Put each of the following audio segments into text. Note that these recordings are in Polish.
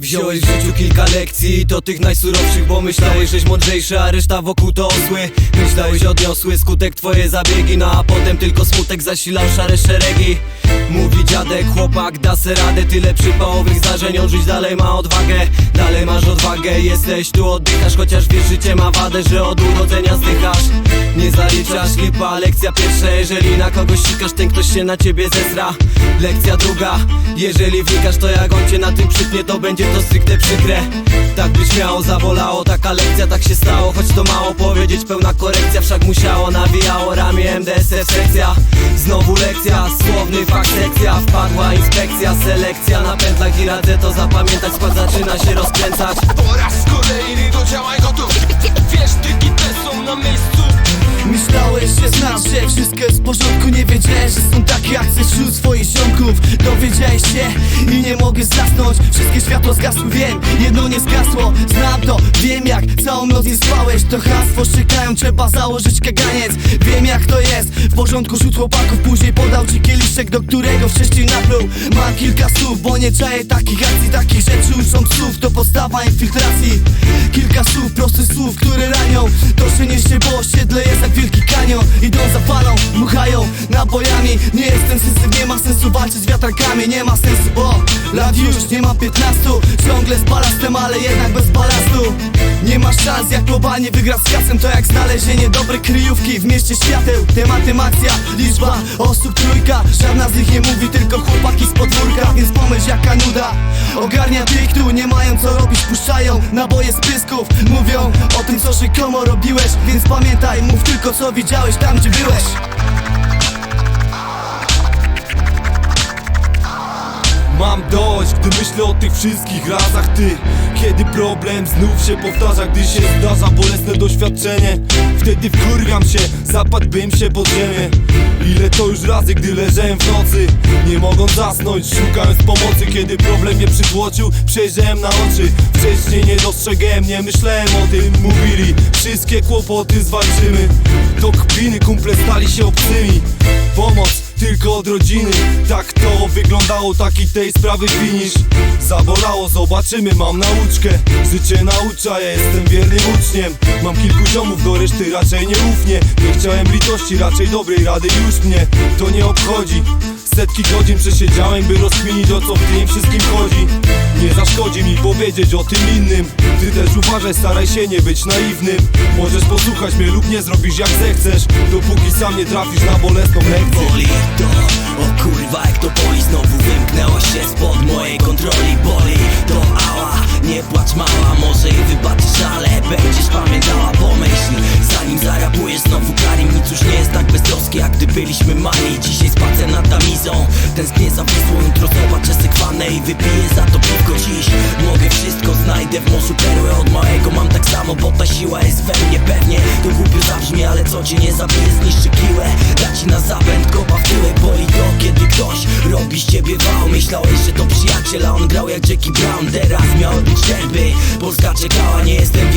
Wziąłeś w życiu kilka lekcji, to tych najsurowszych Bo myślałeś, żeś mądrzejszy, a reszta wokół to osły. Myślałeś odniosły skutek twoje zabiegi No a potem tylko smutek zasilał szare szeregi. Mówi dziadek, chłopak da se radę Tyle przypałowych zdarzeń, on żyć dalej ma odwagę. Dalej masz odwagę, jesteś tu oddychasz Chociaż wiesz, życie ma wadę, że od urodzenia zdychasz. Nie zaliczasz lipa, lekcja pierwsza Jeżeli na kogoś sikasz, ten ktoś się na ciebie zesra. Lekcja druga, jeżeli wnikasz to jak on cię na tym przytnie To będzie to stricte przykre. Tak byś miało, zabolało, taka lekcja tak się stało. Choć to mało powiedzieć, pełna korekcja Wszak musiało, nawijało ramię MDSF sekcja. Znowu lekcja, słowny fakt sekcja. Wpadła inspekcja, selekcja. Na pętlach I radzę to zapamiętać, skład zaczyna się rozkręcać. Po raz kolejny do działań porządku Nie wiedziałeś, że są takie akcje wśród swoich ziomków. Dowiedziałeś się i nie mogę zasnąć. Wszystkie światło zgasły, wiem, jedno nie zgasło. Znam to, wiem jak całą noc nie spałeś. To hasło czekają, trzeba założyć kaganiec. Wiem jak to jest, w porządku rzut chłopaków. Później podał ci kieliszek, do którego wcześniej napluł. Mam kilka słów, bo nie czaję takich akcji. Takich rzeczy uczą psów, to podstawa infiltracji. Kilka słów, prostych słów, które ranią. To, że nie się, bo osiedle jest jak wielki kanion Idą za falą, muchają Nie jestem sensy, nie ma sensu walczyć z wiatrakami Nie ma sensu, bo lat już nie mam 15 Ciągle z balastem, ale jednak bez balastu. Nie ma szans, jak globalnie wygra z kasem To jak znalezienie dobrej kryjówki w mieście świateł. Tematem akcja, liczba osób trójka. Żadna z nich nie mówi, tylko chłopaki z podwórka. Więc pomyśl jaka nuda. Ogarnia tych tu, nie mają co robić Puszczają naboje z pysków. Mówią o tym co rzekomo robiłeś Więc pamiętaj, mów tylko co widziałeś tam gdzie byłeś Mam dość, gdy myślę o tych wszystkich razach. Ty, kiedy problem znów się powtarza Gdy się zdarza bolesne doświadczenie Wtedy wkurwiam się, zapadłbym się pod ziemię. Ile to już razy, gdy leżałem w nocy Nie mogąc zasnąć, szukając pomocy Kiedy problem mnie przytłoczył, przejrzałem na oczy. Wcześniej nie dostrzegałem, nie myślałem o tym. Mówili, wszystkie kłopoty zwalczymy. To kpiny, kumple stali się obcymi. Pomoc tylko od rodziny. Tak to wyglądało, taki tej sprawy finisz. Zabolało, zobaczymy, mam nauczkę. Życie naucza, ja jestem wiernym uczniem. Mam kilku ziomów, do reszty raczej nie ufnie. Nie chciałem litości, raczej dobrej rady już mnie. To nie obchodzi Setki godzin przesiedziałem, by rozkminić o co w tym wszystkim chodzi. Nie zaszkodzi mi powiedzieć o tym innym. Ty też uważaj, staraj się nie być naiwnym. Możesz posłuchać mnie lub nie zrobisz jak zechcesz. Dopóki sam nie trafisz na bolesną lekcję. Boli to, o kurwa jak to boli. Znowu wymknęło się spod mojej kontroli. Boli to ała, nie płacz mała. Może i wybaczysz, ale będziesz pamiętała Pomyśl, zanim zarabujesz znowu Karim Nic już nie jest tak beztroskie jak gdy byliśmy mali. Dzisiaj spacer nad tamizą, tęsknię za Wisłą Jutro zobaczę sekwanę i wypiję za to piwko. Dziś mogę wszystko, znajdę w morzu perłę Od małego. Mam tak samo, bo ta siła jest we mnie. Pewnie to głupio zabrzmi, ale co cię nie zabije zniszczy kiłę Da ci na zapęd, kopa w tyłek Boli to, kiedy ktoś robi z ciebie wał. Myślałeś, że to przyjaciel, a on grał jak Jackie Brown. Teraz miały być derby, Polska czekała. Nie jestem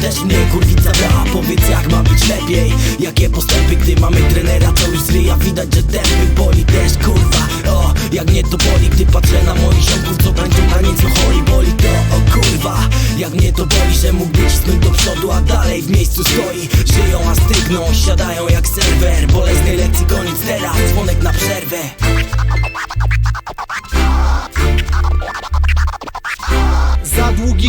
też mnie kurwica brała Powiedz jak ma być lepiej, jakie postępy Gdy mamy trenera, co już z ryja widać, że tępy Boli też kurwa, o jak mnie to boli Gdy patrzę na moich ziomków, co tańczą taniec no choli. Boli to, o kurwa, jak mnie to boli Że mógłby cisnąć do przodu, a dalej w miejscu stoi. Żyją, a stygną, siadają jak serwer. Bolesnej lekcji koniec teraz, dzwonek na przerwę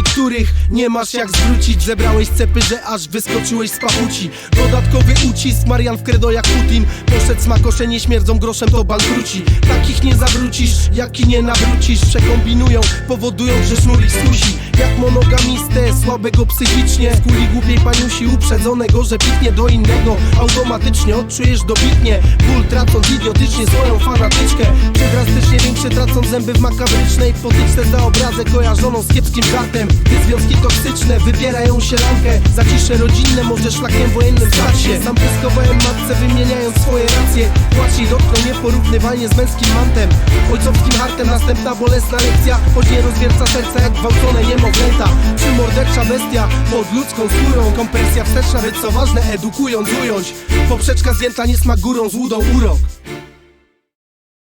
Których nie masz jak zwrócić. Zebrałeś cepy, że aż wyskoczyłeś z papuci Dodatkowy ucisk, Marian w credo jak Putin. Poszedł smakosze, nie śmierdzą groszem, to bankruci Takich nie zawrócisz, jak i nie nawrócisz. Przekombinują, powodują, że sznur ich skusi Jak monogamistę, słabego psychicznie. Z kuli głupiej paniusi uprzedzonego, że piknie do innego. Automatycznie odczujesz dobitnie. Ból tracąc idiotycznie swoją fanatyczkę. Czy drastycznie większe tracąc zęby w makabrycznej potyczce za obrazę kojarzoną z kiepskim żartem Gdy związki toksyczne wybierają się lankę Za cisze rodzinne może szlakiem wojennym stać się Sam pyskowałem matce wymieniając swoje racje. Płacz i dotknął nieporównywalnie z męskim mantem. Ojcowskim hartem następna bolesna lekcja. Choć nie rozwierca serca jak gwałcone niemowlęta Czy mordercza bestia? Pod ludzką skórą Kompresja wsteczna, by co ważne edukując ująć. Poprzeczka zdjęta nie smak górą, złudą urok